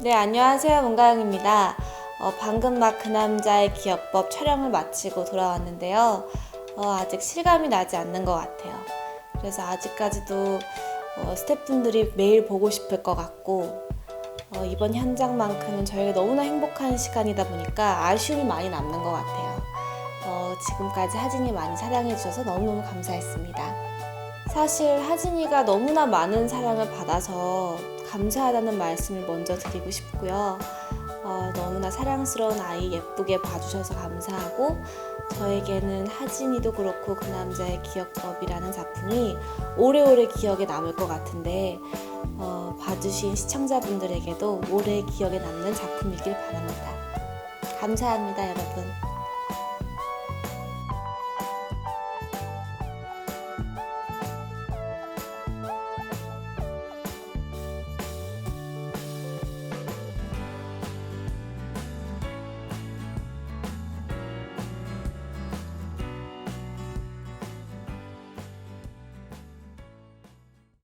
네, 안녕하세요. 문가영입니다. 어, 방금 막 그 남자의 기억법 촬영을 마치고 돌아왔는데요. 어, 아직 실감이 나지 않는 것 같아요. 그래서 아직까지도 어, 스태프분들이 매일 보고 싶을 것 같고, 어, 이번 현장만큼은 저희가 너무나 행복한 시간이다 보니까 아쉬움이 많이 남는 것 같아요. 어, 지금까지 하진이 많이 사랑해주셔서 너무너무 감사했습니다. 사실 하진이가 너무나 많은 사랑을 받아서 감사하다는 말씀을 먼저 드리고 싶고요. 어, 너무나 사랑스러운 아이 예쁘게 봐주셔서 감사하고 저에게는 하진이도 그렇고 그 남자의 기억법이라는 작품이 오래오래 기억에 남을 것 같은데 어, 봐주신 시청자분들에게도 오래 기억에 남는 작품이길 바랍니다. 감사합니다, 여러분.